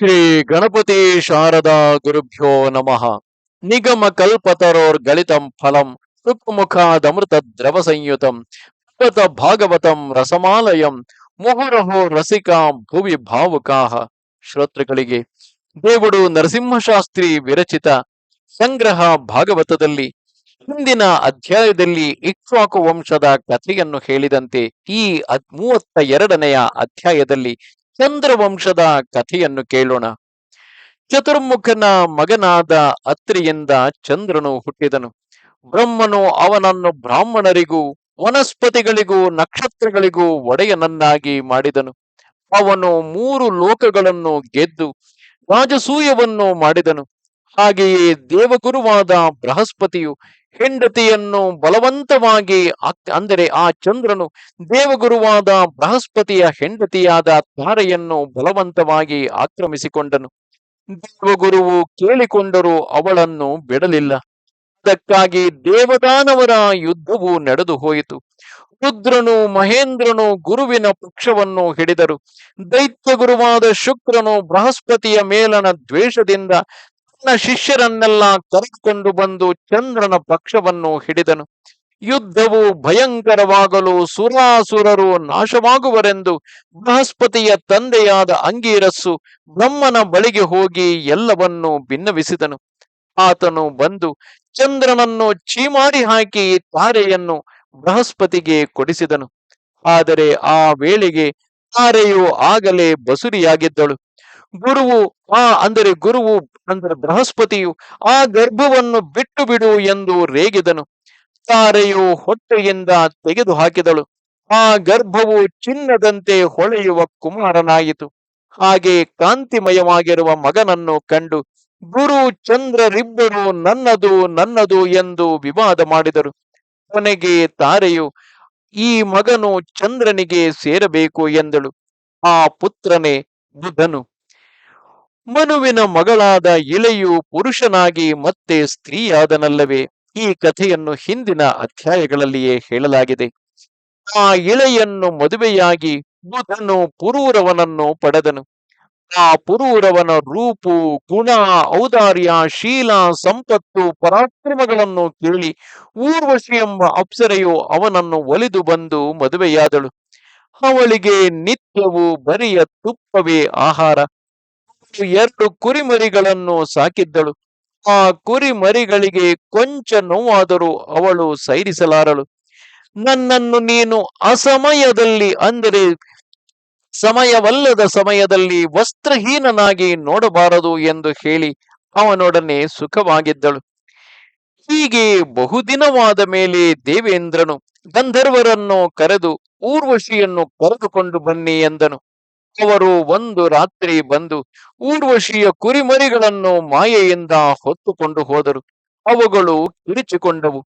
ಶ್ರೀ ಗಣಪತಿ ಶಾರದಾ ಗುರುಭ್ಯೋ ನಮಃ. ನಿಗಮ ಕಲ್ಪತರೋರ್ ಗಲಿತಂ ಫಲಂ ಸುಖಮುಖಾದಮೃತ ದ್ರವ ಸಂಯುತಂ, ಭಗವತ ಭಾಗವತಂ ರಸಮಾಲಯಂ, ಮುಹುರಹೋ ರಸಿಕಾ ಭುವಿ ಭಾವುಕಾಹ ಶ್ರೋತೃಗಳಿಗೆ, ದೇವುಡು ನರಸಿಂಹಶಾಸ್ತ್ರಿ ವಿರಚಿತ ಸಂಗ್ರಹ ಭಾಗವತದಲ್ಲಿ, ಹಿಂದಿನ ಅಧ್ಯಾಯದಲ್ಲಿ ಇಕ್ಷ್ವಾಕು ವಂಶದ ಕಥೆಯನ್ನು ಹೇಳಿದಂತೆ ಈ ಮೂವತ್ತ ಎರಡನೆಯ ಅಧ್ಯಾಯದಲ್ಲಿ ಚಂದ್ರವಂಶದ ಕಥೆಯನ್ನು ಕೇಳೋಣ. ಚತುರ್ಮುಖನ ಮಗನಾದ ಅತ್ರಿಯಿಂದ ಚಂದ್ರನು ಹುಟ್ಟಿದನು. ಬ್ರಹ್ಮನು ಅವನನ್ನು ಬ್ರಾಹ್ಮಣರಿಗೂ, ವನಸ್ಪತಿಗಳಿಗೂ, ನಕ್ಷತ್ರಗಳಿಗೂ ಒಡೆಯನನ್ನಾಗಿ ಮಾಡಿದನು. ಅವನು ಮೂರು ಲೋಕಗಳನ್ನು ಗೆದ್ದು ರಾಜಸೂಯವನ್ನು ಮಾಡಿದನು. ಹಾಗೆಯೇ ದೇವಗುರುವಾದ ಬೃಹಸ್ಪತಿಯು ಹೆಂಡತಿಯನ್ನು ಬಲವಂತವಾಗಿ ಅಂದರೆ ಆ ಚಂದ್ರನು ದೇವಗುರುವಾದ ಬೃಹಸ್ಪತಿಯ ಹೆಂಡತಿಯಾದ ತಾರೆಯನ್ನು ಬಲವಂತವಾಗಿ ಆಕ್ರಮಿಸಿಕೊಂಡನು. ದೇವಗುರುವು ಕೇಳಿಕೊಂಡರೂ ಅವಳನ್ನು ಬಿಡಲಿಲ್ಲ. ಅದಕ್ಕಾಗಿ ದೇವದಾನವರ ಯುದ್ಧವು ನಡೆದು ಹೋಯಿತು. ರುದ್ರನು, ಮಹೇಂದ್ರನು ಗುರುವಿನ ಪಕ್ಷವನ್ನು ಹಿಡಿದರು. ದೈತ್ಯ ಗುರುವಾದ ಶುಕ್ರನು ಬೃಹಸ್ಪತಿಯ ಮೇಲನ ದ್ವೇಷದಿಂದ ತನ್ನ ಶಿಷ್ಯರನ್ನೆಲ್ಲ ಕರೆದುಕೊಂಡು ಬಂದು ಚಂದ್ರನ ಪಕ್ಷವನ್ನು ಹಿಡಿದನು. ಯುದ್ಧವು ಭಯಂಕರವಾಗಲು ಸುರಾಸುರರು ನಾಶವಾಗುವರೆಂದು ಬೃಹಸ್ಪತಿಯ ತಂದೆಯಾದ ಅಂಗೀರಸ್ಸು ಬ್ರಹ್ಮನ ಬಳಿಗೆ ಹೋಗಿ ಎಲ್ಲವನ್ನೂ ಭಿನ್ನವಿಸಿದನು ಆತನು ಬಂದು ಚಂದ್ರನನ್ನು ಚೀಮಾರಿ ಹಾಕಿ ತಾರೆಯನ್ನು ಬೃಹಸ್ಪತಿಗೆ ಕೊಡಿಸಿದನು. ಆದರೆ ಆ ವೇಳೆಗೆ ತಾರೆಯು ಆಗಲೇ ಬಸುರಿಯಾಗಿದ್ದಳು. ಗುರುವು, ಆ ಅಂದರೆ ಗುರುವು ಅಂದರೆ ಬೃಹಸ್ಪತಿಯು ಆ ಗರ್ಭವನ್ನು ಬಿಟ್ಟು ಬಿಡು ಎಂದು ರೇಗಿದನು. ತಾರೆಯು ಹೊಟ್ಟೆಯಿಂದ ತೆಗೆದು ಹಾಕಿದಳು. ಆ ಗರ್ಭವು ಚಿನ್ನದಂತೆ ಹೊಳೆಯುವ ಕುಮಾರನಾಯಿತು. ಹಾಗೆ ಕಾಂತಿಮಯವಾಗಿರುವ ಮಗನನ್ನು ಕಂಡು, ಗುರು ಚಂದ್ರರಿಬ್ಬರು ನನ್ನದು ನನ್ನದು ಎಂದು ವಿವಾದ ಮಾಡಿದರು. ಕೊನೆಗೆ ತಾರೆಯು, ಈ ಮಗನು ಚಂದ್ರನಿಗೆ ಸೇರಬೇಕು ಎಂದಳು. ಆ ಪುತ್ರನೇ ಬುಧನು. ಮನುವಿನ ಮಗಳಾದ ಇಳೆಯು ಪುರುಷನಾಗಿ ಮತ್ತೆ ಸ್ತ್ರೀಯಾದನಲ್ಲವೇ? ಈ ಕಥೆಯನ್ನು ಹಿಂದಿನ ಅಧ್ಯಾಯಗಳಲ್ಲಿಯೇ ಹೇಳಲಾಗಿದೆ. ಆ ಇಳೆಯನ್ನು ಮದುವೆಯಾಗಿ ಬುಧನು ಪುರೂರವನನ್ನು ಪಡೆದನು. ಆ ಪುರೂರವನ ರೂಪು, ಗುಣ, ಔದಾರ್ಯ, ಶೀಲ, ಸಂಪತ್ತು, ಪರಾಕ್ರಮಗಳನ್ನು ಕೇಳಿ ಊರ್ವಶಿ ಎಂಬ ಅಪ್ಸರೆಯು ಅವನನ್ನು ಒಲಿದು ಬಂದು ಮದುವೆಯಾದಳು. ಅವಳಿಗೆ ನಿತ್ಯವೂ ಬರಿಯ ತುಪ್ಪವೇ ಆಹಾರ. ಎರಡು ಕುರಿಮರಿಗಳನ್ನು ಸಾಕಿದ್ದಳು. ಆ ಕುರಿಮರಿಗಳಿಗೆ ಕೊಂಚ ನೋವಾದರೂ ಅವಳು ಸೈರಿಸಲಾರಳು. ನನ್ನನ್ನು ನೀನು ಅಸಮಯದಲ್ಲಿ ಅಂದರೆ ಸಮಯವಲ್ಲದ ಸಮಯದಲ್ಲಿ ವಸ್ತ್ರಹೀನನಾಗಿ ನೋಡಬಾರದು ಎಂದು ಹೇಳಿ ಅವನೊಡನೆ ಸುಖವಾಗಿದ್ದಳು. ಹೀಗೆ ಬಹುದಿನವಾದ ಮೇಲೆ ದೇವೇಂದ್ರನು ಗಂಧರ್ವರನ್ನು ಕರೆದು ಊರ್ವಶಿಯನ್ನು ಕರೆದುಕೊಂಡು ಬನ್ನಿ ಎಂದನು. ಅವರು ಒಂದು ರಾತ್ರಿ ಬಂದು ಊರ್ವಶಿಯ ಕುರಿಮರಿಗಳನ್ನು ಮಾಯೆಯಿಂದ ಹೊತ್ತುಕೊಂಡು ಹೋದರು. ಅವುಗಳು ಕಿರಿಚಿಕೊಂಡವು.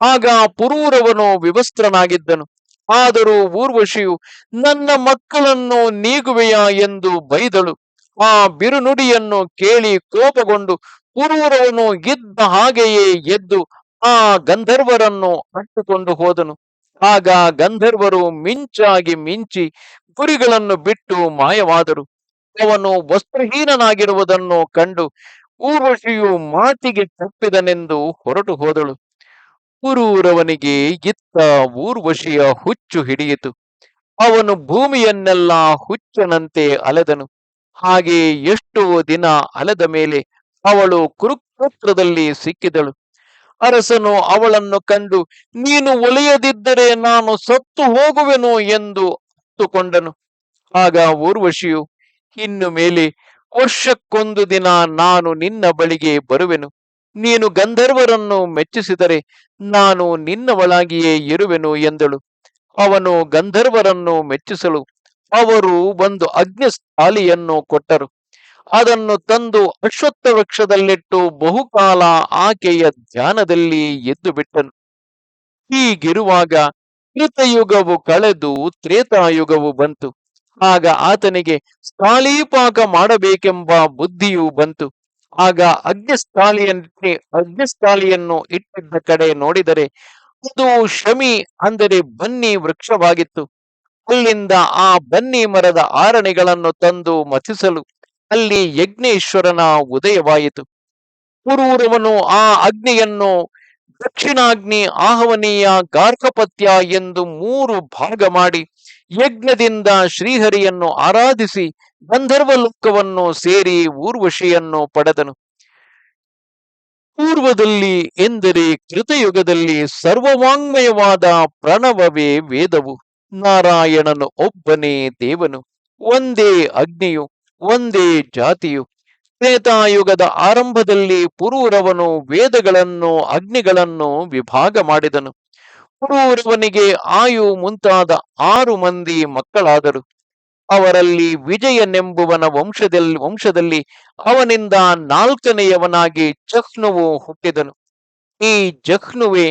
ಆಗ ಪುರೂರವನು ವಿವಸ್ತ್ರನಾಗಿದ್ದನು. ಆದರೂ ಊರ್ವಶಿಯು, ನನ್ನ ಮಕ್ಕಳನ್ನು ನೀಗುವೆಯಾ ಎಂದು ಬೈದಳು. ಆ ಬಿರುನುಡಿಯನ್ನು ಕೇಳಿ ಕೋಪಗೊಂಡು ಪುರೂರವನು ಇದ್ದ ಹಾಗೆಯೇ ಎದ್ದು ಆ ಗಂಧರ್ವರನ್ನು ಅಟ್ಟುಕೊಂಡು ಹೋದನು. ಆಗ ಗಂಧರ್ವರು ಮಿಂಚಾಗಿ ಮಿಂಚಿ ಕುರಿಗಳನ್ನು ಬಿಟ್ಟು ಮಾಯವಾದರು. ಅವನು ವಸ್ತ್ರಹೀನನಾಗಿರುವುದನ್ನು ಕಂಡು ಊರ್ವಶಿಯು ಮಾತಿಗೆ ತಪ್ಪಿದನೆಂದು ಹೊರಟು ಹೋದಳು. ಊರೂರವನಿಗೆ ಇತ್ತ ಊರ್ವಶಿಯ ಹುಚ್ಚು ಹಿಡಿಯಿತು. ಅವನು ಭೂಮಿಯನ್ನೆಲ್ಲ ಹುಚ್ಚನಂತೆ ಅಲೆದನು. ಹಾಗೆ ಎಷ್ಟೋ ದಿನ ಅಲೆದ ಮೇಲೆ ಅವಳು ಕುರುಕ್ಷೇತ್ರದಲ್ಲಿ ಸಿಕ್ಕಿದಳು. ಅರಸನು ಅವಳನ್ನು ಕಂಡು, ನೀನು ಒಲಿಯದಿದ್ದರೆ ನಾನು ಸತ್ತು ಹೋಗುವೆನು ಎಂದು ಅತ್ತುಕೊಂಡನು ಆಗ ಊರ್ವಶಿಯು, ಇನ್ನು ಮೇಲೆ ವರ್ಷಕ್ಕೊಂದು ದಿನ ನಾನು ನಿನ್ನ ಬಳಿಗೆ ಬರುವೆನು. ನೀನು ಗಂಧರ್ವರನ್ನು ಮೆಚ್ಚಿಸಿದರೆ ನಾನು ನಿನ್ನ ನಿನ್ನವಳಾಗಿಯೇ ಇರುವೆನು ಎಂದಳು. ಅವನು ಗಂಧರ್ವರನ್ನು ಮೆಚ್ಚಿಸಲು ಅವರು ಒಂದು ಅಗ್ನಿಸ್ಥಾಲಿಯನ್ನು ಕೊಟ್ಟರು. ಅದನ್ನು ತಂದು ಅಶ್ವತ್ಥ ವೃಕ್ಷದಲ್ಲಿಟ್ಟು ಬಹುಕಾಲ ಆಕೆಯ ಧ್ಯಾನದಲ್ಲಿ ಎದ್ದು ಬಿಟ್ಟನು ಹೀಗಿರುವಾಗ ಕೃತಯುಗವು ಕಳೆದು ತ್ರೇತಾಯುಗವು ಬಂತು. ಆಗ ಆತನಿಗೆ ಸ್ಥಾಳೀಪಾಕ ಮಾಡಬೇಕೆಂಬ ಬುದ್ಧಿಯು ಬಂತು. ಆಗ ಅಗ್ನಿಸ್ಥಾಲಿಯನ್ನೇ ಅಗ್ನಿಸ್ಥಾಳಿಯನ್ನು ಇಟ್ಟಿದ್ದ ಕಡೆ ನೋಡಿದರೆ ಅದು ಶಮಿ ಅಂದರೆ ಬನ್ನಿ ವೃಕ್ಷವಾಗಿತ್ತು. ಅಲ್ಲಿಂದ ಆ ಬನ್ನಿ ಮರದ ಆರಣೆಗಳನ್ನು ತಂದು ಮಥಿಸಲು ಅಲ್ಲಿ ಯಜ್ಞೇಶ್ವರನ ಉದಯವಾಯಿತು. ಪುರೂರವನು ಆ ಅಗ್ನಿಯನ್ನು ದಕ್ಷಿಣಾಗ್ನಿ ಆಹವನೀಯ ಗಾರ್ಕಪತ್ಯ ಎಂದು ಮೂರು ಭಾಗ ಮಾಡಿ ಯಜ್ಞದಿಂದ ಶ್ರೀಹರಿಯನ್ನು ಆರಾಧಿಸಿ ಗಂಧರ್ವ ಲೋಕವನ್ನು ಸೇರಿ ಊರ್ವಶಿಯನ್ನು ಪಡೆದನು. ಪೂರ್ವದಲ್ಲಿ ಎಂದರೆ ಕೃತಯುಗದಲ್ಲಿ ಸರ್ವವಾಂಗ್ಮಯವಾದ ಪ್ರಣವವೇ ವೇದವು. ನಾರಾಯಣನು ಒಬ್ಬನೇ ದೇವನು. ಒಂದೇ ಅಗ್ನಿಯು, ಒಂದೇ ಜಾತಿಯು. ತ್ರೇತಾಯುಗದ ಆರಂಭದಲ್ಲಿ ಪುರೂರವನು ವೇದಗಳನ್ನು, ಅಗ್ನಿಗಳನ್ನು ವಿಭಾಗ ಮಾಡಿದನು. ಪುರೂರವನಿಗೆ ಆಯು ಮುಂತಾದ ಆರು ಮಂದಿ ಮಕ್ಕಳಾದರು. ಅವರಲ್ಲಿ ವಿಜಯನೆಂಬುವನ ವಂಶದಲ್ಲಿ ವಂಶದಲ್ಲಿ ಅವನಿಂದ ನಾಲ್ಕನೆಯವನಾಗಿ ಜಹ್ನುವು ಹುಟ್ಟಿದನು. ಈ ಜಹ್ನುವೆ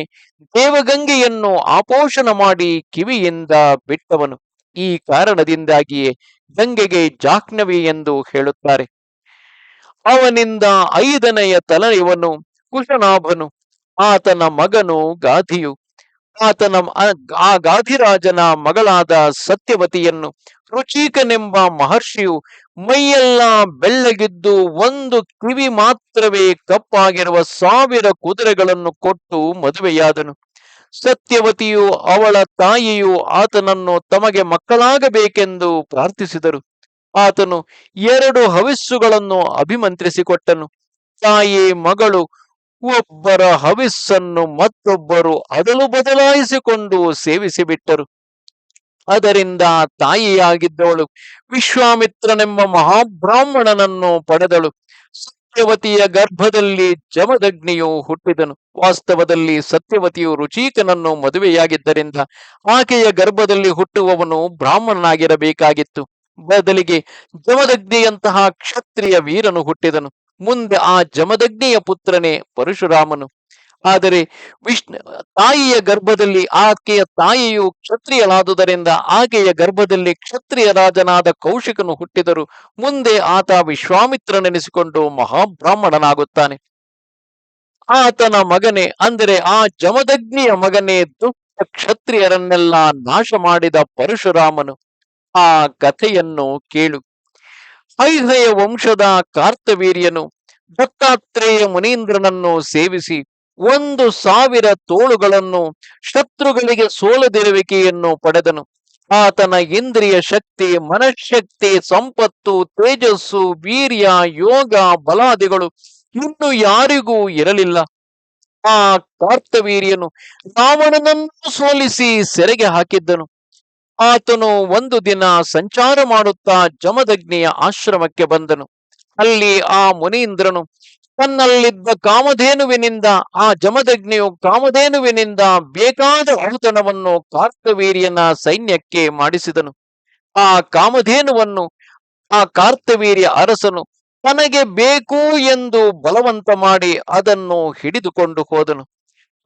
ದೇವಗಂಗೆಯನ್ನು ಆಪೋಷಣ ಮಾಡಿ ಕಿವಿಯಿಂದ ಬಿಟ್ಟವನು. ಈ ಕಾರಣದಿಂದಾಗಿಯೇ ಗಂಗೆಗೆ ಜಾಹ್ನವಿ ಎಂದು ಹೇಳುತ್ತಾರೆ. ಅವನಿಂದ ಐದನೆಯ ತಲೆಯವನು ಕುಶನಾಭನು, ಆತನ ಮಗನು ಗಾಧಿಯು ಆತನ ಆ ಗಾಧಿರಾಜನ ಮಗಳಾದ ಸತ್ಯವತಿಯನ್ನು ರುಚಿಕನೆಂಬ ಮಹರ್ಷಿಯು ಮೈಯೆಲ್ಲ ಬೆಳ್ಳಗಿದ್ದು ಒಂದು ಕಿವಿ ಮಾತ್ರವೇ ಕಪ್ಪಾಗಿರುವ ಸಾವಿರ ಕುದುರೆಗಳನ್ನು ಕೊಟ್ಟು ಮದುವೆಯಾದನು. ಸತ್ಯವತಿಯು ಅವಳ ತಾಯಿಯು ಆತನನ್ನು ತಮಗೆ ಮಕ್ಕಳಾಗಬೇಕೆಂದು ಪ್ರಾರ್ಥಿಸಿದರು. ಆತನು ಎರಡು ಹವಿಸ್ಸುಗಳನ್ನು ಅಭಿಮಂತ್ರಿಸಿಕೊಟ್ಟನು. ತಾಯಿ, ಮಗಳು, ಒಬ್ಬರ ಹವಿಸ್ಸನ್ನು ಮತ್ತೊಬ್ಬರು ಅದಲು ಬದಲಾಯಿಸಿಕೊಂಡು ಸೇವಿಸಿಬಿಟ್ಟರು. ಅದರಿಂದ ತಾಯಿಯಾಗಿದ್ದವಳು ವಿಶ್ವಾಮಿತ್ರನೆಂಬ ಮಹಾಬ್ರಾಹ್ಮಣನನ್ನು ಪಡೆದಳು. ಸತ್ಯವತಿಯ ಗರ್ಭದಲ್ಲಿ ಜಮದಗ್ನಿಯು ಹುಟ್ಟಿದನು. ವಾಸ್ತವದಲ್ಲಿ ಸತ್ಯವತಿಯು ರುಚೀಕನನ್ನು ಮದುವೆಯಾಗಿದ್ದರಿಂದ ಆಕೆಯ ಗರ್ಭದಲ್ಲಿ ಹುಟ್ಟುವವನು ಬ್ರಾಹ್ಮಣನಾಗಿರಬೇಕಾಗಿತ್ತು. ಬದಲಿಗೆ ಜಮದಗ್ನಿಯಂತಹ ಕ್ಷತ್ರಿಯ ವೀರನು ಹುಟ್ಟಿದನು. ಮುಂದೆ ಆ ಜಮದಗ್ನಿಯ ಪುತ್ರನೇ ಪರಶುರಾಮನು. ಆದರೆ ವಿಷ್ಣು, ತಾಯಿಯ ಗರ್ಭದಲ್ಲಿ ಆಕೆಯ ತಾಯಿಯು ಕ್ಷತ್ರಿಯಲಾದುದರಿಂದ ಆಕೆಯ ಗರ್ಭದಲ್ಲಿ ಕ್ಷತ್ರಿಯ ರಾಜನಾದ ಕೌಶಿಕನು ಹುಟ್ಟಿದರು. ಮುಂದೆ ಆತ ವಿಶ್ವಾಮಿತ್ರನೆನಿಸಿಕೊಂಡು ಮಹಾಬ್ರಾಹ್ಮಣನಾಗುತ್ತಾನೆ. ಆತನ ಮಗನೇ, ಅಂದರೆ ಆ ಜಮದಗ್ನಿಯ ಮಗನೇ ದುಷ್ಟ ಕ್ಷತ್ರಿಯರನ್ನೆಲ್ಲ ನಾಶ ಮಾಡಿದ ಪರಶುರಾಮನು. ಆ ಕಥೆಯನ್ನು ಕೇಳು. ಐಹಯ ವಂಶದ ಕಾರ್ತವೀರ್ಯನು ದತ್ತಾತ್ರೇಯ ಮುನೀಂದ್ರನನ್ನು ಸೇವಿಸಿ ಒಂದು ಸಾವಿರ ತೋಳುಗಳನ್ನು ಶತ್ರುಗಳಿಗೆ ಸೋಲದಿರುವಿಕೆಯನ್ನು ಪಡೆದನು. ಆತನ ಇಂದ್ರಿಯ ಶಕ್ತಿ, ಮನಃಶಕ್ತಿ, ಸಂಪತ್ತು, ತೇಜಸ್ಸು, ವೀರ್ಯ, ಯೋಗ, ಬಲಾದಿಗಳು ಇನ್ನು ಯಾರಿಗೂ ಇರಲಿಲ್ಲ. ಆ ಕಾರ್ತವೀರ್ಯನು ರಾವಣನನ್ನು ಸೋಲಿಸಿ ಸೆರೆಗೆ ಹಾಕಿದ್ದನು. ಆತನು ಒಂದು ದಿನ ಸಂಚಾರ ಮಾಡುತ್ತಾ ಜಮದಗ್ನಿಯ ಆಶ್ರಮಕ್ಕೆ ಬಂದನು. ಅಲ್ಲಿ ಆ ಮುನೀಂದ್ರನು, ತನ್ನಲ್ಲಿದ್ದ ಕಾಮಧೇನುವಿನಿಂದ, ಆ ಜಮದಗ್ನಿಯು ಕಾಮಧೇನುವಿನಿಂದ ಬೇಕಾದ ಔತಣವನ್ನು ಕಾರ್ತವೀರ್ಯನ ಸೈನ್ಯಕ್ಕೆ ಮಾಡಿಸಿದನು. ಆ ಕಾಮಧೇನುವನ್ನು, ಆ ಕಾರ್ತವೀರ್ಯ ಅರಸನು ತನಗೆ ಬೇಕು ಎಂದು ಬಲವಂತ ಮಾಡಿ ಅದನ್ನು ಹಿಡಿದುಕೊಂಡು ಹೋದನು.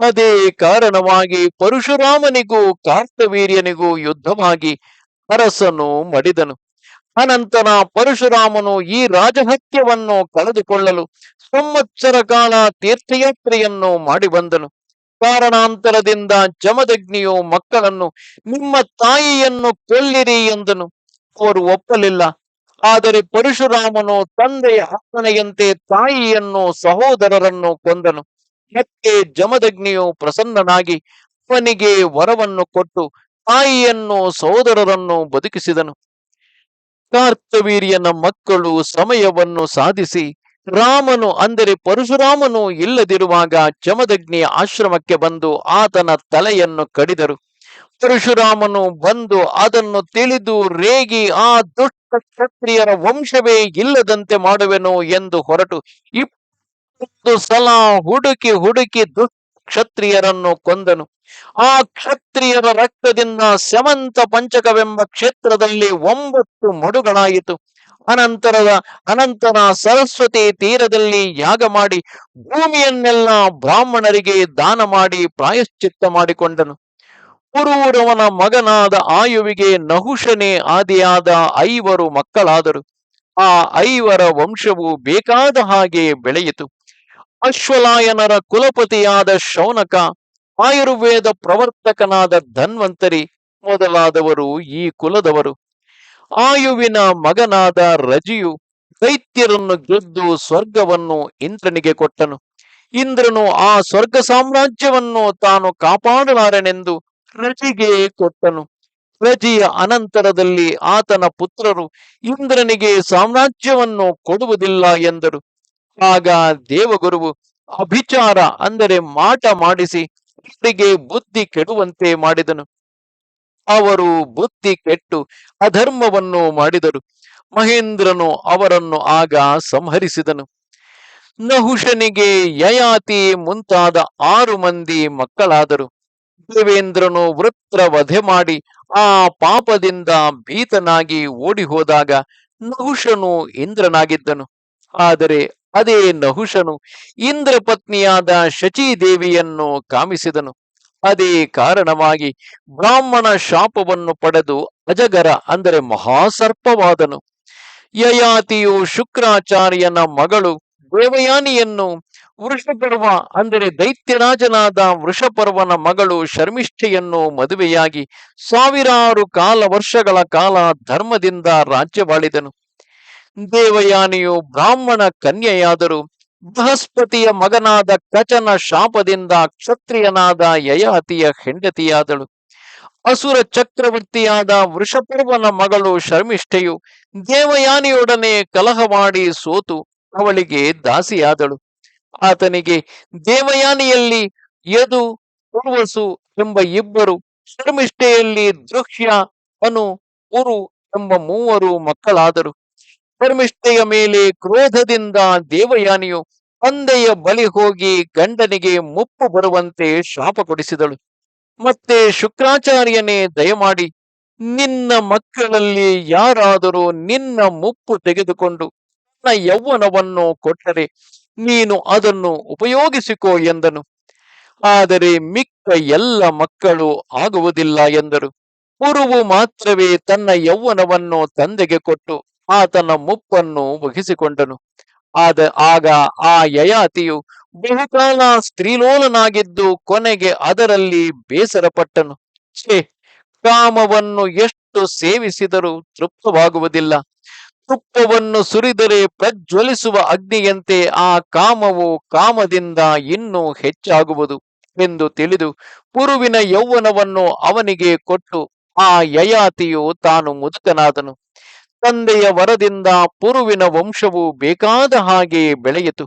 ಅದೇ ಕಾರಣವಾಗಿ ಪರಶುರಾಮನಿಗೂ ಕಾರ್ತವೀರ್ಯನಿಗೂ ಯುದ್ಧವಾಗಿ ಅರಸನು ಮಡಿದನು. ಅನಂತರ ಪರಶುರಾಮನು ಈ ರಾಜಹತ್ಯವನ್ನು ಕಳೆದುಕೊಳ್ಳಲು ಸಂವತ್ಸರ ಕಾಲ ತೀರ್ಥಯಾತ್ರೆಯನ್ನು ಮಾಡಿ ಬಂದನು. ಕಾರಣಾಂತರದಿಂದ ಜಮದಗ್ನಿಯು ಮಕ್ಕಳನ್ನು ನಿಮ್ಮ ತಾಯಿಯನ್ನು ಕೊಲ್ಲಿರಿ ಎಂದನು. ಅವರು ಒಪ್ಪಲಿಲ್ಲ. ಆದರೆ ಪರಶುರಾಮನು ತಂದೆಯ ಅಪ್ಪನೆಯಂತೆ ತಾಯಿಯನ್ನು ಸಹೋದರರನ್ನು ಕೊಂದನು. ಮತ್ತೆ ಜಮದಗ್ನಿಯು ಪ್ರಸನ್ನನಾಗಿ ಅವನಿಗೆ ವರವನ್ನು ಕೊಟ್ಟು ತಾಯಿಯನ್ನು ಸಹೋದರರನ್ನು ಬದುಕಿಸಿದನು. ಕಾರ್ತವೀರ್ಯನ ಮಕ್ಕಳು ಸಮಯವನ್ನು ಸಾಧಿಸಿ ರಾಮನು ಅಂದರೆ ಪರಶುರಾಮನು ಇಲ್ಲದಿರುವಾಗ ಜಮದಗ್ನಿಯ ಆಶ್ರಮಕ್ಕೆ ಬಂದು ಆತನ ತಲೆಯನ್ನು ಕಡಿದರು. ಪರಶುರಾಮನು ಬಂದು ಅದನ್ನು ತಿಳಿದು ರೇಗಿ, ಆ ದುಷ್ಟ ಕ್ಷತ್ರಿಯರ ವಂಶವೇ ಇಲ್ಲದಂತೆ ಮಾಡುವೆನು ಎಂದು ಹೊರಟು. ಇಪ್ಪತ್ತು ಸಲ ಹುಡುಕಿ ಹುಡುಕಿ ಕ್ಷತ್ರಿಯರನ್ನು ಕೊಂದನು. ಆ ಕ್ಷತ್ರಿಯರ ರಕ್ತದಿಂದ ಸೆಮಂತ ಪಂಚಕವೆಂಬ ಕ್ಷೇತ್ರದಲ್ಲಿ ಒಂಬತ್ತು ಮಡುಗಳಾಯಿತು. ಅನಂತರದ ಅನಂತರ ಸರಸ್ವತಿ ತೀರದಲ್ಲಿ ಯಾಗ ಮಾಡಿ ಭೂಮಿಯನ್ನೆಲ್ಲ ಬ್ರಾಹ್ಮಣರಿಗೆ ದಾನ ಮಾಡಿ ಪ್ರಾಯಶ್ಚಿತ್ತ ಮಾಡಿಕೊಂಡನು. ಪುರೂರವನ ಮಗನಾದ ಆಯುವಿಗೆ ನಹುಷನೇ ಆದಿಯಾದ ಐವರು ಮಕ್ಕಳಾದರು. ಆ ಐವರ ವಂಶವು ಬೇಕಾದ ಹಾಗೆ ಬೆಳೆಯಿತು. ಅಶ್ವಲಾಯನರ ಕುಲಪತಿಯಾದ ಶೌನಕ, ಆಯುರ್ವೇದ ಪ್ರವರ್ತಕನಾದ ಧನ್ವಂತರಿ ಮೊದಲಾದವರು ಈ ಕುಲದವರು. ಆಯುವಿನ ಮಗನಾದ ರಜಿಯು ದೈತ್ಯರನ್ನು ಗೆದ್ದು ಸ್ವರ್ಗವನ್ನು ಇಂದ್ರನಿಗೆ ಕೊಟ್ಟನು. ಇಂದ್ರನು ಆ ಸ್ವರ್ಗ ಸಾಮ್ರಾಜ್ಯವನ್ನು ತಾನು ಕಾಪಾಡಲಾರನೆಂದು ರಜಿಗೆ ಕೊಟ್ಟನು. ರಜಿಯ ಅನಂತರದಲ್ಲಿ ಆತನ ಪುತ್ರರು ಇಂದ್ರನಿಗೆ ಸಾಮ್ರಾಜ್ಯವನ್ನು ಕೊಡುವುದಿಲ್ಲ ಎಂದರು. ಆಗ ದೇವಗುರುವು ಅಭಿಚಾರ ಅಂದರೆ ಮಾಟ ಮಾಡಿಸಿ ಅವರಿಗೆ ಬುದ್ಧಿ ಕೆಡುವಂತೆ ಮಾಡಿದನು. ಅವರು ಬುದ್ಧಿ ಕೆಟ್ಟು ಅಧರ್ಮವನ್ನು ಮಾಡಿದರು. ಮಹೇಂದ್ರನು ಅವರನ್ನು ಆಗ ಸಂಹರಿಸಿದನು. ನಹುಷನಿಗೆ ಯಯಾತಿ ಮುಂತಾದ ಆರು ಮಂದಿ ಮಕ್ಕಳಾದರು. ದೇವೇಂದ್ರನು ವೃತ್ರ ವಧೆ ಮಾಡಿ ಆ ಪಾಪದಿಂದ ಭೀತನಾಗಿ ಓಡಿ ಹೋದಾಗ ನಹುಷನು ಇಂದ್ರನಾಗಿದ್ದನು. ಆದರೆ ಅದೇ ನಹುಷನು ಇಂದ್ರ ಪತ್ನಿಯಾದ ಶಚೀದೇವಿಯನ್ನು ಕಾಮಿಸಿದನು. ಅದೇ ಕಾರಣವಾಗಿ ಬ್ರಾಹ್ಮಣ ಶಾಪವನ್ನು ಪಡೆದು ಅಜಗರ ಅಂದರೆ ಮಹಾಸರ್ಪವಾದನು. ಯಯಾತಿಯು ಶುಕ್ರಾಚಾರ್ಯನ ಮಗಳು ದೇವಯಾನಿಯನ್ನು ವೃಷಪರ್ವ ಅಂದರೆ ದೈತ್ಯರಾಜನಾದ ವೃಷಪರ್ವನ ಮಗಳು ಶರ್ಮಿಷ್ಠೆಯನ್ನು ಮದುವೆಯಾಗಿ ಸಾವಿರಾರು ಕಾಲ ವರ್ಷಗಳ ಕಾಲ ಧರ್ಮದಿಂದ ರಾಜ್ಯವಾಳಿದನು. ದೇವಯಾನಿಯು ಬ್ರಾಹ್ಮಣ ಕನ್ಯೆಯಾದರು ಬೃಹಸ್ಪತಿಯ ಮಗನಾದ ಕಚನ ಶಾಪದಿಂದ ಕ್ಷತ್ರಿಯನಾದ ಯಯಾತಿಯ ಹೆಂಡತಿಯಾದಳು. ಅಸುರ ಚಕ್ರವರ್ತಿಯಾದ ವೃಷಪರ್ವನ ಮಗಳು ಶರ್ಮಿಷ್ಠೆಯು ದೇವಯಾನಿಯೊಡನೆ ಕಲಹ ಮಾಡಿ ಸೋತು ಅವಳಿಗೆ ದಾಸಿಯಾದಳು. ಆತನಿಗೆ ದೇವಯಾನಿಯಲ್ಲಿ ಯದು, ಉರ್ವಸು ಎಂಬ ಇಬ್ಬರು, ಶರ್ಮಿಷ್ಠೆಯಲ್ಲಿ ದೃಶ್ಯ ಅನು, ಉರು ಎಂಬ ಮೂವರು ಮಕ್ಕಳಾದರು. ಶರ್ಮಿಷ್ಠೆಯ ಮೇಲೆ ಕ್ರೋಧದಿಂದ ದೇವಯಾನಿಯು ತಂದೆಯ ಬಲಿ ಹೋಗಿ ಗಂಡನಿಗೆ ಮುಪ್ಪು ಬರುವಂತೆ ಶಾಪ ಕೊಡಿಸಿದಳು. ಮತ್ತೆ ಶುಕ್ರಾಚಾರ್ಯನೇ ದಯಮಾಡಿ ನಿನ್ನ ಮಕ್ಕಳಲ್ಲಿ ಯಾರಾದರೂ ನಿನ್ನ ಮುಪ್ಪು ತೆಗೆದುಕೊಂಡು ನನ್ನ ಯೌವನವನ್ನು ಕೊಟ್ಟರೆ ನೀನು ಅದನ್ನು ಉಪಯೋಗಿಸಿಕೋ ಎಂದನು. ಆದರೆ ಮಿಕ್ಕ ಎಲ್ಲ ಮಕ್ಕಳು ಆಗುವುದಿಲ್ಲ ಎಂದರು. ಕುರುವು ಮಾತ್ರವೇ ತನ್ನ ಯೌವನವನ್ನು ತಂದೆಗೆ ಕೊಟ್ಟು ಆತನ ಮುಪ್ಪನ್ನು ವಹಿಸಿಕೊಂಡನು. ಆದ, ಆಗ ಆ ಯಯಾತಿಯು ಬಹುಕಾಲ ಸ್ತ್ರೀಲೋಲನಾಗಿದ್ದು ಕೊನೆಗೆ ಅದರಲ್ಲಿ ಬೇಸರಪಟ್ಟನು. ಛೇ, ಕಾಮವನ್ನು ಎಷ್ಟು ಸೇವಿಸಿದರೂ ತೃಪ್ತವಾಗುವುದಿಲ್ಲ. ತುಪ್ಪವನ್ನು ಸುರಿದರೆ ಪ್ರಜ್ವಲಿಸುವ ಅಗ್ನಿಯಂತೆ ಆ ಕಾಮವು ಕಾಮದಿಂದ ಇನ್ನೂ ಹೆಚ್ಚಾಗುವುದು ಎಂದು ತಿಳಿದು ಪುರುವಿನ ಯೌವನವನ್ನು ಅವನಿಗೆ ಕೊಟ್ಟು ಆ ಯಯಾತಿಯು ತಾನು ಮುದುಕನಾದನು. ತಂದೆಯ ವರದಿಂದ ಪುರುವಿನ ವಂಶವು ಬೇಕಾದ ಹಾಗೆ ಬೆಳೆಯಿತು.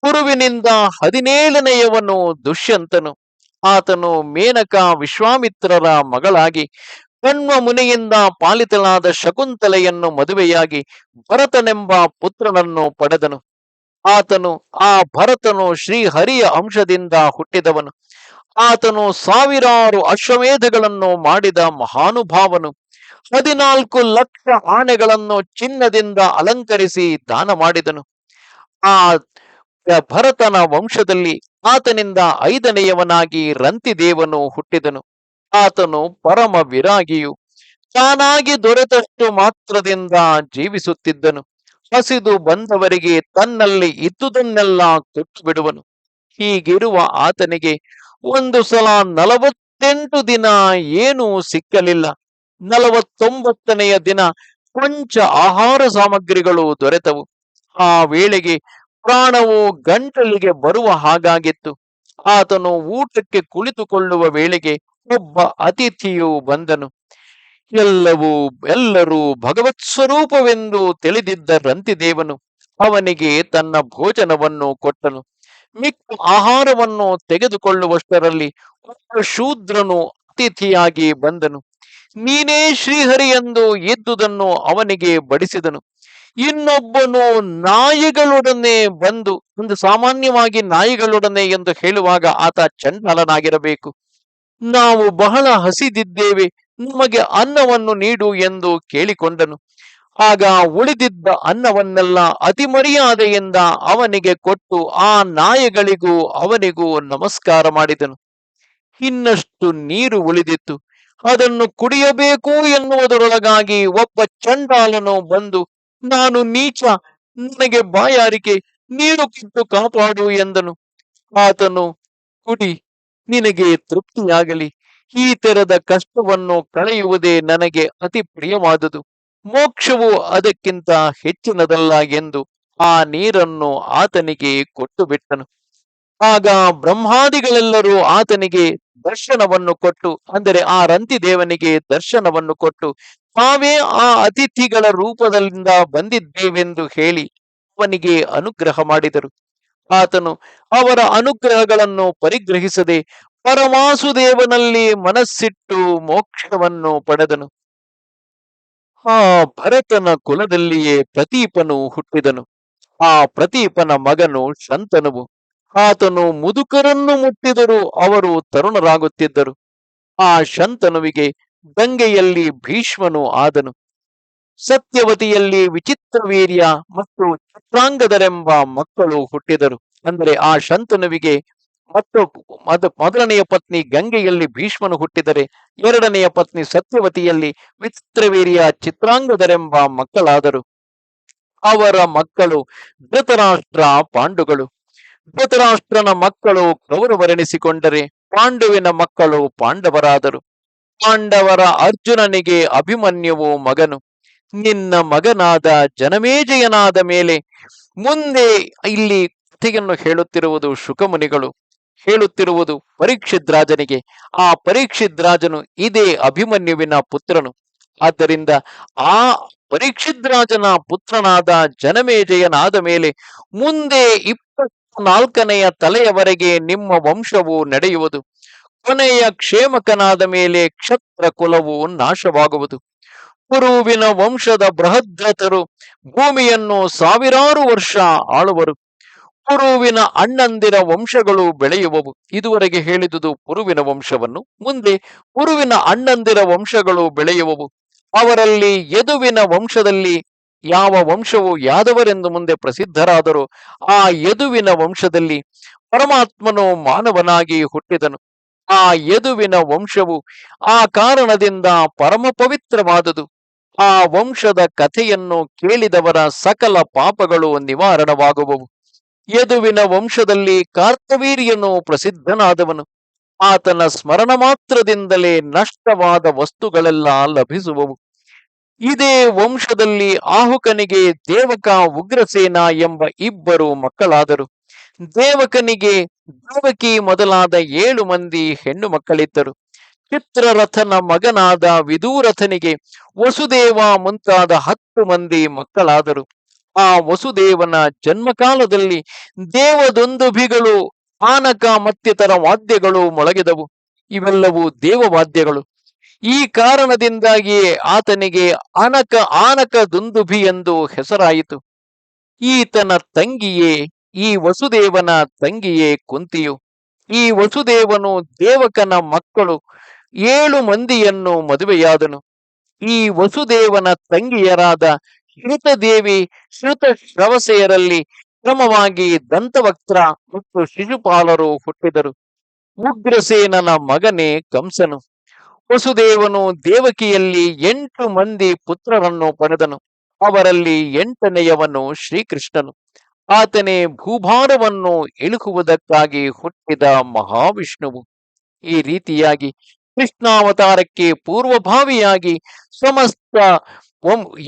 ಪುರುವಿನಿಂದ ಹದಿನೇಳನೆಯವನು ದುಷ್ಯಂತನು. ಆತನು ಮೇನಕ ವಿಶ್ವಾಮಿತ್ರರ ಮಗಳಾಗಿ ಕಣ್ವ ಮುನಿಯಿಂದ ಪಾಲಿತಳಾದ ಶಕುಂತಲೆಯನ್ನು ಮದುವೆಯಾಗಿ ಭರತನೆಂಬ ಪುತ್ರನನ್ನು ಪಡೆದನು. ಆತನು ಆ ಭರತನು ಶ್ರೀಹರಿಯ ಅಂಶದಿಂದ ಹುಟ್ಟಿದವನು. ಆತನು ಸಾವಿರಾರು ಅಶ್ವಮೇಧಗಳನ್ನು ಮಾಡಿದ ಮಹಾನುಭಾವನು. ಹದಿನಾಲ್ಕು ಲಕ್ಷ ಆನೆಗಳನ್ನು ಚಿನ್ನದಿಂದ ಅಲಂಕರಿಸಿ ದಾನ ಮಾಡಿದನು. ಆ ಭರತನ ವಂಶದಲ್ಲಿ ಆತನಿಂದ ಐದನೆಯವನಾಗಿ ರಂತಿದೇವನು ಹುಟ್ಟಿದನು. ಆತನು ಪರಮ ವಿರಾಗಿಯು. ತಾನಾಗಿ ದೊರೆತಷ್ಟು ಮಾತ್ರದಿಂದ ಜೀವಿಸುತ್ತಿದ್ದನು. ಹಸಿದು ಬಂದವರಿಗೆ ತನ್ನಲ್ಲಿ ಇದ್ದುದನ್ನೆಲ್ಲ ಕೊಟ್ಟು ಬಿಡುವನು ಹೀಗಿರುವ ಆತನಿಗೆ ಒಂದು ಸಲ ನಲವತ್ತೆಂಟು ದಿನ ಏನೂ ಸಿಕ್ಕಲಿಲ್ಲ. ನಲವತ್ತೊಂಬತ್ತನೆಯ ದಿನ ಕೊಂಚ ಆಹಾರ ಸಾಮಗ್ರಿಗಳು ದೊರೆತವು. ಆ ವೇಳೆಗೆ ಪ್ರಾಣವು ಗಂಟಲಿಗೆ ಬರುವ ಹಾಗಾಗಿತ್ತು. ಆತನು ಊಟಕ್ಕೆ ಕುಳಿತುಕೊಳ್ಳುವ ವೇಳೆಗೆ ಒಬ್ಬ ಅತಿಥಿಯು ಬಂದನು. ಎಲ್ಲವೂ, ಎಲ್ಲರೂ ಭಗವತ್ ಸ್ವರೂಪವೆಂದು ತಿಳಿದಿದ್ದ ರಂತಿದೇವನು ಅವನಿಗೆ ತನ್ನ ಭೋಜನವನ್ನು ಕೊಟ್ಟನು. ಮಿಕ್ಕ ಆಹಾರವನ್ನು ತೆಗೆದುಕೊಳ್ಳುವಷ್ಟರಲ್ಲಿ ಒಬ್ಬ ಶೂದ್ರನು ಅತಿಥಿಯಾಗಿ ಬಂದನು. ನೀನೇ ಶ್ರೀಹರಿ ಎಂದು ಎದ್ದುದನ್ನು ಅವನಿಗೆ ಬಡಿಸಿದನು. ಇನ್ನೊಬ್ಬನು ನಾಯಿಗಳೊಡನೆ ಬಂದು, ಒಂದು ಸಾಮಾನ್ಯವಾಗಿ ನಾಯಿಗಳೊಡನೆ ಎಂದು ಹೇಳುವಾಗ ಆತ ಚಂಡಾಲನಾಗಿರಬೇಕು. ನಾವು ಬಹಳ ಹಸಿದಿದ್ದೇವೆ, ನಿಮಗೆ ಅನ್ನವನ್ನು ನೀಡು ಎಂದು ಕೇಳಿಕೊಂಡನು. ಆಗ ಉಳಿದಿದ್ದ ಅನ್ನವನ್ನೆಲ್ಲ ಅತಿಮರ್ಯಾದೆಯಿಂದ ಅವನಿಗೆ ಕೊಟ್ಟು ಆ ನಾಯಿಗಳಿಗೂ ಅವನಿಗೂ ನಮಸ್ಕಾರ ಮಾಡಿದನು. ಇನ್ನಷ್ಟು ನೀರು ಉಳಿದಿತ್ತು. ಅದನ್ನು ಕುಡಿಯಬೇಕು ಎನ್ನುವುದರೊಳಗಾಗಿ ಒಬ್ಬ ಚಂಡಾಲನು ಬಂದು, ನಾನು ನೀಚ, ನನಗೆ ಬಾಯಾರಿಕೆ ನೀರು ಕಿತ್ತು ಕಾಪಾಡು ಎಂದನು. ಆತನು, ಕುಡಿ, ನಿನಗೆ ತೃಪ್ತಿಯಾಗಲಿ. ಈ ತೆರದ ಕಷ್ಟವನ್ನು ಕಳೆಯುವುದೇ ನನಗೆ ಅತಿ ಪ್ರಿಯವಾದುದು. ಮೋಕ್ಷವು ಅದಕ್ಕಿಂತ ಹೆಚ್ಚಿನದಲ್ಲ ಎಂದು ಆ ನೀರನ್ನು ಆತನಿಗೆ ಕೊಟ್ಟು ಬಿಟ್ಟನು ಆಗ ಬ್ರಹ್ಮಾದಿಗಳೆಲ್ಲರೂ ಆತನಿಗೆ ದರ್ಶನವನ್ನು ಕೊಟ್ಟು, ಅಂದರೆ ಆ ರಂತಿ ದೇವನಿಗೆ ದರ್ಶನವನ್ನು ಕೊಟ್ಟು, ತಾವೇ ಆ ಅತಿಥಿಗಳ ರೂಪದಿಂದ ಬಂದಿದ್ದೇವೆಂದು ಹೇಳಿ ಅವನಿಗೆ ಅನುಗ್ರಹ ಮಾಡಿದರು. ಆತನು ಅವರ ಅನುಗ್ರಹಗಳನ್ನು ಪರಿಗ್ರಹಿಸದೆ ಪರಮಾಸುದೇವನಲ್ಲಿ ಮನಸ್ಸಿಟ್ಟು ಮೋಕ್ಷವನ್ನು ಪಡೆದನು. ಆ ಭರತನ ಕುಲದಲ್ಲಿಯೇ ಪ್ರತೀಪನು ಹುಟ್ಟಿದನು. ಆ ಪ್ರತೀಪನ ಮಗನು ಶಂತನುವು. ಆತನು ಮುದುಕರನ್ನು ಮುಟ್ಟಿದರು ಅವರು ತರುಣರಾಗುತ್ತಿದ್ದರು. ಆ ಶಂತನುವಿಗೆ ಗಂಗೆಯಲ್ಲಿ ಭೀಷ್ಮನು ಆದನು. ಸತ್ಯವತಿಯಲ್ಲಿ ವಿಚಿತ್ರ ವೀರ್ಯ ಮತ್ತು ಚಿತ್ರಾಂಗದರೆಂಬ ಮಕ್ಕಳು ಹುಟ್ಟಿದರು. ಅಂದರೆ ಆ ಶಂತನುವಿಗೆ ಮತ್ತು ಮದ ಮೊದಲನೆಯ ಪತ್ನಿ ಗಂಗೆಯಲ್ಲಿ ಭೀಷ್ಮನು ಹುಟ್ಟಿದರೆ, ಎರಡನೆಯ ಪತ್ನಿ ಸತ್ಯವತಿಯಲ್ಲಿ ವಿಚಿತ್ರವೀರ್ಯ ಚಿತ್ರಾಂಗದರೆಂಬ ಮಕ್ಕಳಾದರು. ಅವರ ಮಕ್ಕಳು ಧೃತರಾಷ್ಟ್ರ ಪಾಂಡುಗಳು. ಧೃತರಾಷ್ಟ್ರನ ಮಕ್ಕಳು ಕೌರವರೆನಿಸಿಕೊಂಡರೆ ಪಾಂಡುವಿನ ಮಕ್ಕಳು ಪಾಂಡವರಾದರು. ಪಾಂಡವರ ಅರ್ಜುನನಿಗೆ ಅಭಿಮನ್ಯುವು ಮಗನು. ನಿನ್ನ ಮಗನಾದ ಜನಮೇಜಯನಾದ ಮೇಲೆ ಮುಂದೆ ಇಲ್ಲಿ ಕಥೆಯನ್ನು ಹೇಳುತ್ತಿರುವುದು ಶುಕಮುನಿಗಳು. ಹೇಳುತ್ತಿರುವುದು ಪರೀಕ್ಷಿತ್ ರಾಜನಿಗೆ ಆ ಪರೀಕ್ಷಿತ್ ರಾಜನು ಇದೇ ಅಭಿಮನ್ಯುವಿನ ಪುತ್ರನು. ಆದ್ದರಿಂದ ಆ ಪರೀಕ್ಷಿದ್ರಾಜನ ಪುತ್ರನಾದ ಜನಮೇಜಯನಾದ ಮೇಲೆ ಮುಂದೆ ಇಪ್ಪತ್ತ ನಾಲ್ಕನೆಯ ತಲೆಯವರೆಗೆ ನಿಮ್ಮ ವಂಶವು ನಡೆಯುವುದು. ಕೊನೆಯ ಕ್ಷೇಮಕನಾದ ಮೇಲೆ ಕ್ಷತ್ರ ಕುಲವು ನಾಶವಾಗುವುದು. ಕುರುವಿನ ವಂಶದ ಬೃಹದ್ರತರು ಭೂಮಿಯನ್ನು ಸಾವಿರಾರು ವರ್ಷ ಆಳುವರು. ಪುರುವಿನ ಅಣ್ಣಂದಿರ ವಂಶಗಳು ಬೆಳೆಯುವವು. ಇದುವರೆಗೆ ಹೇಳಿದುದು ಪುರುವಿನ ವಂಶವನ್ನು. ಮುಂದೆ ಪುರುವಿನ ಅಣ್ಣಂದಿರ ವಂಶಗಳು ಬೆಳೆಯುವವು. ಅವರಲ್ಲಿ ಯದುವಿನ ವಂಶದಲ್ಲಿ ಯಾವ ವಂಶವು ಯಾದವರೆಂದು ಮುಂದೆ ಪ್ರಸಿದ್ಧರಾದರೂ ಆ ಯದುವಿನ ವಂಶದಲ್ಲಿ ಪರಮಾತ್ಮನು ಮಾನವನಾಗಿ ಹುಟ್ಟಿದನು. ಆ ಯದುವಿನ ವಂಶವು ಆ ಕಾರಣದಿಂದ ಪರಮ ಪವಿತ್ರವಾದುದು. ಆ ವಂಶದ ಕಥೆಯನ್ನು ಕೇಳಿದವರ ಸಕಲ ಪಾಪಗಳು ನಿವಾರಣವಾಗುವವು. ಯದುವಿನ ವಂಶದಲ್ಲಿ ಕಾರ್ತವೀರ್ಯನು ಪ್ರಸಿದ್ಧನಾದವನು. ಆತನ ಸ್ಮರಣ ಮಾತ್ರದಿಂದಲೇ ನಷ್ಟವಾದ ವಸ್ತುಗಳೆಲ್ಲ ಲಭಿಸುವವು. ಇದೇ ವಂಶದಲ್ಲಿ ಆಹುಕನಿಗೆ ದೇವಕ ಉಗ್ರಸೇನ ಎಂಬ ಇಬ್ಬರು ಮಕ್ಕಳಾದರು. ದೇವಕನಿಗೆ ದೇವಕಿ ಮೊದಲಾದ ಏಳು ಮಂದಿ ಹೆಣ್ಣು ಮಕ್ಕಳಿದ್ದರು. ಚಿತ್ರರಥನ ಮಗನಾದ ವಿದೂರಥನಿಗೆ ವಸುದೇವ ಮುಂತಾದ ಹತ್ತು ಮಂದಿ ಮಕ್ಕಳಾದರು. ಆ ವಸುದೇವನ ಜನ್ಮಕಾಲದಲ್ಲಿ ದೇವದೊಂದುಭಿಗಳು ಆನಕ ಮತ್ತಿತರ ವಾದ್ಯಗಳು ಮೊಳಗಿದವು. ಇವೆಲ್ಲವೂ ದೇವವಾದ್ಯಗಳು. ಈ ಕಾರಣದಿಂದಾಗಿಯೇ ಆತನಿಗೆ ಅನಕ ಆನಕ ದುಂದುಭಿ ಎಂದು ಹೆಸರಾಯಿತು. ಈತನ ತಂಗಿಯೇ, ಈ ವಸುದೇವನ ತಂಗಿಯೇ ಕುಂತಿಯು. ಈ ವಸುದೇವನು ದೇವಕನ ಮಕ್ಕಳು, ಏಳು ಮಂದಿಯನ್ನು ಮದುವೆಯಾದನು. ಈ ವಸುದೇವನ ತಂಗಿಯರಾದ ಶ್ರುತದೇವಿ ಶ್ರುತ ಶ್ರವಸೆಯರಲ್ಲಿ ಕ್ರಮವಾಗಿ ದಂತವಕ್ತ್ರ ಮತ್ತು ಶಿಶುಪಾಲರು ಹುಟ್ಟಿದರು. ಉಗ್ರಸೇನನ ಮಗನೇ ಕಂಸನು. ವಸುದೇವನು ದೇವಕಿಯಲ್ಲಿ ಎಂಟು ಮಂದಿ ಪುತ್ರರನ್ನು ಪಡೆದನು. ಅವರಲ್ಲಿ ಎಂಟನೆಯವನು ಶ್ರೀಕೃಷ್ಣನು. ಆತನೇ ಭೂಭಾರವನ್ನು ಇಳುಕುವುದಕ್ಕಾಗಿ ಹುಟ್ಟಿದ ಮಹಾವಿಷ್ಣುವು. ಈ ರೀತಿಯಾಗಿ ಕೃಷ್ಣಾವತಾರಕ್ಕೆ ಪೂರ್ವಭಾವಿಯಾಗಿ ಸಮಸ್ತ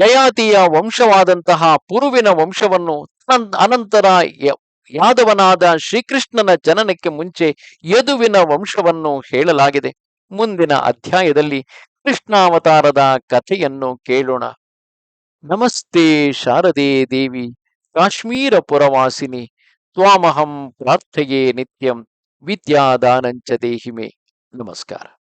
ಯಯಾತಿಯ ವಂಶವಾದಂತಹ ಪುರುವಿನ ವಂಶವನ್ನು ಅನಂತರ ಯಾದವನಾದ ಶ್ರೀಕೃಷ್ಣನ ಜನನಕ್ಕೆ ಮುಂಚೆ ಯದುವಿನ ವಂಶವನ್ನು ಹೇಳಲಾಗಿದೆ. ಮುಂದಿನ ಅಧ್ಯಾಯದಲ್ಲಿ ಕೃಷ್ಣಾವತಾರದ ಕಥೆಯನ್ನು ಕೇಳೋಣ. ನಮಸ್ತೆ ಶಾರದೆ ದೇವಿ, ಕಾಶ್ಮೀರ ಪುರವಾಸಿನಿ, ತ್ವಾಮಹಂ ಪ್ರಾರ್ಥಯೇ ನಿತ್ಯಂ, ವಿದ್ಯಾದಾನಂಚ ದೇಹಿಮೆ. ನಮಸ್ಕಾರ.